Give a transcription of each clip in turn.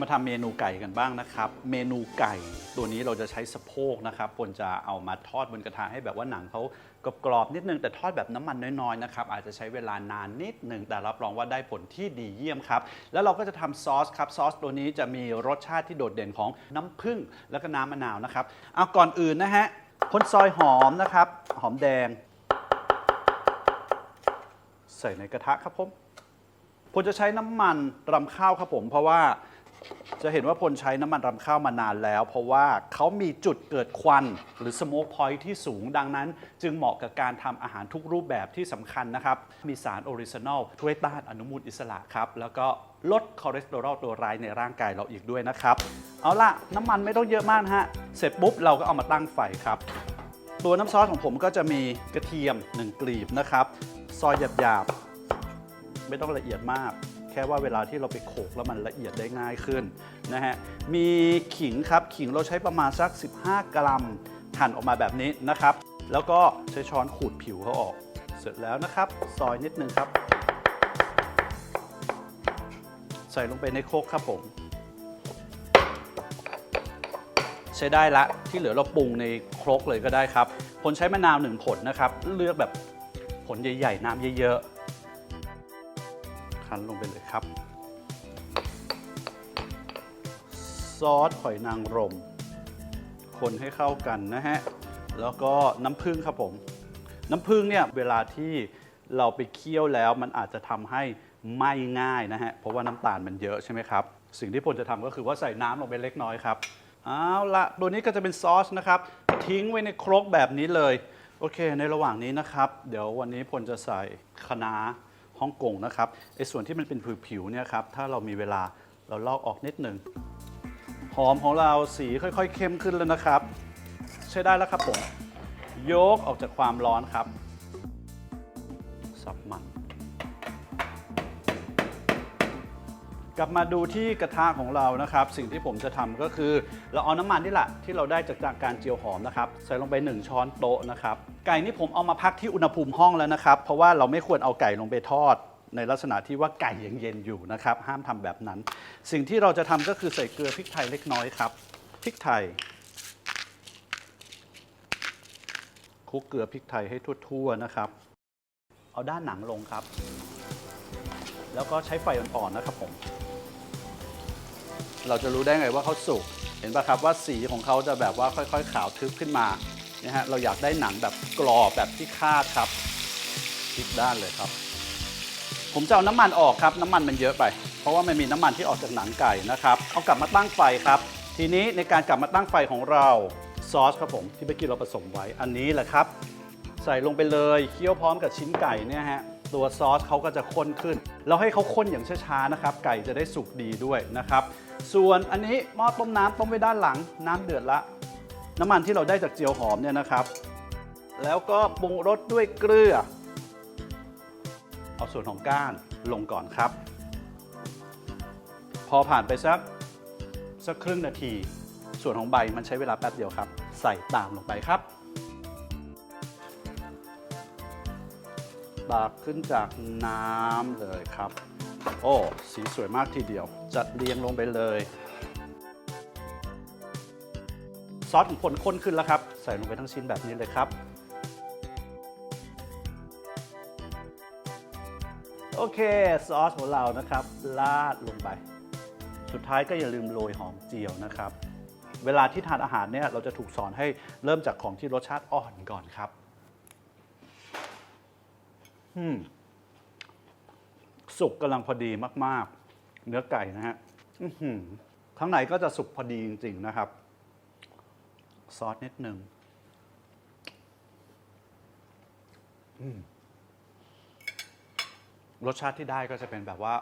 มาทำเมนูไก่กันบ้างนะครับ เมนูไก่ ตัวนี้เราจะใช้สะโพกนะครับควรจะเอามาทอดบนกระทะให้แบบว่าหนังเขากรอบๆนิดนึงแต่ทอดแบบน้ำมันน้อยๆนะครับอาจจะใช้เวลานานนิดนึงแต่รับรองว่าได้ผลที่ดีเยี่ยมครับ แล้วเราก็จะทำซอสครับซอสตัวนี้จะมีรสชาติที่โดดเด่นของน้ำผึ้งแล้วก็น้ำมะนาวนะครับเอาก่อนอื่นนะฮะคนซอยหอมนะครับ หอมแดง ใส่ในกระทะครับผมพลจะใช้น้ำมันรำข้าวครับผม เพราะว่า จะเห็นว่าพลใช้น้ำมันรำข้าวมานานแล้ว เพราะว่าเขามีจุดเกิดควันหรือสโมกพอยท์ที่สูงดังนั้น จึงเหมาะกับการทำอาหารทุกรูปแบบที่สำคัญนะครับ มีสารออริจินอลช่วยต้านอนุมูลอิสระครับ แล้วก็ลดคอเลสเตอรอลตัวร้ายในร่างกายเราอีกด้วยนะครับ เอาล่ะ น้ำมันไม่ต้องเยอะมากฮะ เสร็จปุ๊บเราก็เอามาตั้งไฟครับ ตัวน้ำซอสของผมก็จะมีกระเทียม 1 กลีบนะครับ ซอยหยาบๆไม่ต้องละเอียดมาก ค่ว่าเวลาที่เราไปโขลกแล้วมันละเอียดได้ง่ายขึ้นนะฮะมีขิงครับขิงเราใช้ประมาณสัก 15 กรัมหั่นออกมาแบบนี้นะครับ แล้วก็ใช้ช้อนขูดผิวเขาออก เสร็จแล้วนะครับ ซอยนิดนึงครับ ใส่ลงไปในโคกครับผมใช้ได้ละที่เหลือเราปรุงในครกเลยก็ได้ครับผลใช้มะนาวหนึ่งผลนะครับ เลือกแบบผลใหญ่ ๆ น้ำเยอะๆ คั้นลงไปเลยครับ ซอสหอยนางรม คนให้เข้ากันนะฮะ แล้วก็น้ำผึ้งครับผม น้ำผึ้งเนี่ยเวลาที่เราไปเคี่ยวแล้วมันอาจจะทำให้ไหมง่ายนะฮะ เพราะว่าน้ำตาลมันเยอะใช่ไหมครับ สิ่งที่ผมจะทำก็คือว่าใส่น้ำลงไปเล็กน้อยครับเอาละตัวนี้ก็จะเป็นซอสนะครับ ทิ้งไว้ในครกแบบนี้เลย โอเค ในระหว่างนี้นะครับ เดี๋ยววันนี้พลจะใส่คะน้า ฮ่องกงนะครับไอ้ส่วนที่มันเป็นผิวๆเนี่ยครับถ้าเรามีเวลาเราลอกออกนิดหนึ่งหอมของเราสีค่อยๆ เข้มขึ้นแล้วนะครับ ใช้ได้แล้วครับผม ยกออกจากความร้อนครับสับมัน กลับมาดูที่กระทะของเรานะครับ สิ่งที่ผมจะทำก็คือ เราเอาน้ำมันนี่แหละที่เราได้จากการเจียวหอมนะครับ ใส่ลงไป 1 ช้อนโต๊ะนะครับ ไก่นี่ผมเอามาพักที่อุณหภูมิห้องแล้วนะครับ เพราะว่าเราไม่ควรเอาไก่ลงไปทอด ในลักษณะที่ว่าไก่ยังเย็นอยู่นะครับ ห้ามทำแบบนั้น สิ่งที่เราจะทำก็คือใส่เกลือพริกไทยเล็กน้อยครับพริกไทยคลุกเกลือพริกไทยให้ทั่วๆนะครับ เอาด้านหนังลงครับ แล้วก็ใช้ไฟอ่อนๆนะครับผม เราจะรู้ได้ไงว่าเขาสุก เห็นปะครับว่าสีของเขาจะแบบว่าค่อยๆ ขาวทึบขึ้นมานะฮะเราอยากได้หนังแบบกรอบแบบที่คาดครับพลิกด้านเลยครับ ผมจะเอาน้ำมันออกครับ น้ำมันมันเยอะไป เพราะว่ามันมีน้ำมันที่ออกจากหนังไก่นะครับ เอากลับมาตั้งไฟครับ ทีนี้ในการกลับมาตั้งไฟของเราซอสครับผมที่เมื่อกี้เราผสมไว้อันนี้แหละครับ ใส่ลงไปเลยเคี่ยวพร้อมกับชิ้นไก่เนี่ยฮะตัวซอสเขาก็จะข้นขึ้น เราให้เขาข้นอย่างช้าๆนะครับ ไก่จะได้สุกดีด้วยนะครับ ส่วนอันนี้หม้อต้มน้ำต้มไว้ด้านหลังน้ำเดือดละ น้ำมันที่เราได้จากเจียวหอมเนี่ยนะครับ แล้วก็ปรุงรสด้วยเกลือ เอาส่วนของก้านลงก่อนครับ พอผ่านไปสักสักครึ่งนาที ส่วนของใบมันใช้เวลาแป๊บเดียวครับ ใส่ตามลงไปครับตากขึ้นจากน้ำเลยครับ โอ้สีสวยมากทีเดียว จัดเรียงลงไปเลย ซอสของผลข้นขึ้นแล้วครับ ใส่ลงไปทั้งชิ้นแบบนี้เลยครับ โอเค ซอสของเรานะครับลาดลงไป สุดท้ายก็อย่าลืมโรยหอมเจียวนะครับ เวลาที่ทานอาหารเนี่ยเราจะถูกสอนให้เริ่มจากของที่รสชาติอ่อนก่อนครับ อืม สุกกำลังพอดีมากๆ เนื้อไก่นะฮะข้างในก็จะสุกพอดีจริง ๆ นะครับ ซอสนิดหนึ่งรสชาติที่ได้ก็จะเป็นแบบว่า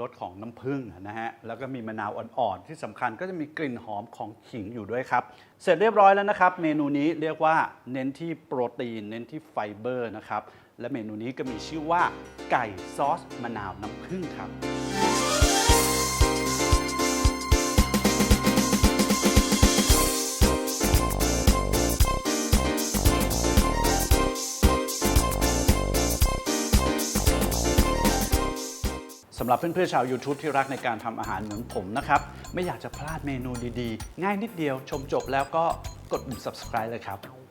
รสของน้ำผึ้งนะฮะ แล้วก็มีมะนาวอ่อนๆ ที่สำคัญก็จะมีกลิ่นหอมของขิงอยู่ด้วยครับ เสร็จเรียบร้อยแล้วนะครับ เมนูนี้เรียกว่าเน้นที่โปรตีน เน้นที่ไฟเบอร์นะครับ และเมนูนี้ก็มีชื่อว่าไก่ซอสมะนาวน้ำผึ้งครับสำหรับ หรับเพื่อนๆชาว YouTube ที่รักในการทำอาหารเหมือนผมนะครับ ไม่อยากจะพลาดเมนูดีๆ ง่ายนิดเดียวชมจบแล้วก็กดปุ่ม subscribe เลยครับ